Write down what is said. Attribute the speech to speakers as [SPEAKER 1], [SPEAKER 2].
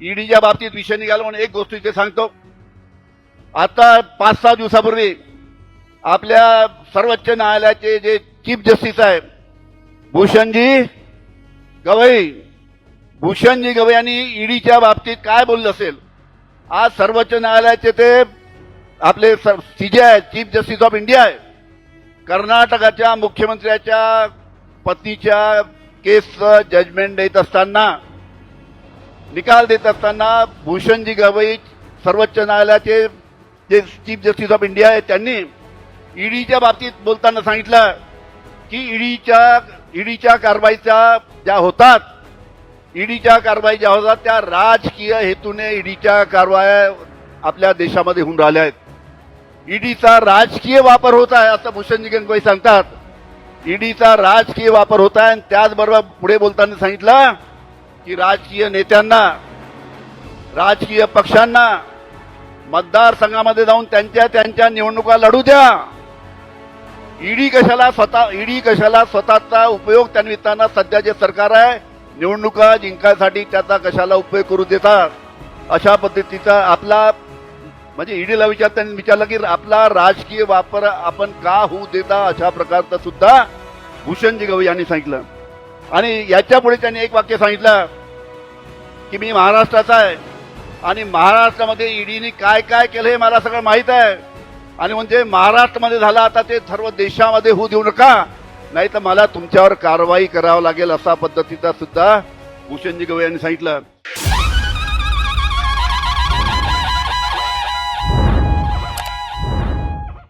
[SPEAKER 1] ईडीच्या बाबतीत विषय निघाला म्हणून एक गोष्ट इथे सांगतो. आता पाच सहा दिवसापूर्वी आपल्या सर्वोच्च न्यायालयाचे जे चीफ जस्टिस आहे भूषणजी गवई भूषणजी गवई यांनी ईडीच्या बाबतीत काय बोललं असेल? आज सर्वोच्च न्यायालयाचे ते आपले CJI chief justice of India आहे. कर्नाटकाच्या मुख्यमंत्र्याच्या पतीच्या केसचं जजमेंट देत असताना निकाल देत असताना भूषणजी गवई सर्वोच्च न्यायालयाचे जे चीफ जस्टिस ऑफ इंडिया आहे त्यांनी ईडीच्या बाबतीत बोलताना सांगितलं की ईडीच्या ईडीच्या कारवाईच्या ज्या होतात ईडीच्या कारवाई ज्या होतात त्या राजकीय हेतूने ईडीच्या कारवाया आपल्या देशामध्ये होऊन राहिल्या आहेत. ईडीचा राजकीय वापर होत आहे असं भूषणजी गंगवाई सांगतात. ईडीचा राजकीय वापर होत आहे आणि त्याचबरोबर पुढे बोलताना सांगितलं की राजकीय नेत्यांना राजकीय पक्षांना मतदारसंघामध्ये जाऊन त्यांच्या त्यांच्या निवडणुका लढू द्या. ईडी कशाला स्वतः ईडी कशाला स्वतःचा उपयोग त्यानिमित्तानं सध्या जे सरकार आहे निवडणुका जिंकायसाठी त्याचा कशाला उपयोग करू देतात? अशा पद्धतीचा आपला म्हणजे ईडीला विचार त्यांनी विचारलं की आपला राजकीय वापर आपण का होऊ देता? अशा प्रकारचं सुद्धा भूषणजी गवई यांनी सांगितलं. आणि याच्यापुढे त्यांनी एक वाक्य सांगितलं की मी महाराष्ट्राचा आहे. आणि महाराष्ट्रामध्ये ईडीने काय काय केलं हे मला सगळं माहीत आहे. आणि म्हणजे महाराष्ट्रामध्ये झालं आता ते सर्व देशामध्ये होऊ देऊ नका. नाही तर मला तुमच्यावर कारवाई करावं लागेल असा पद्धतीचा सुद्धा भूषणजी गवई यांनी सांगितलं.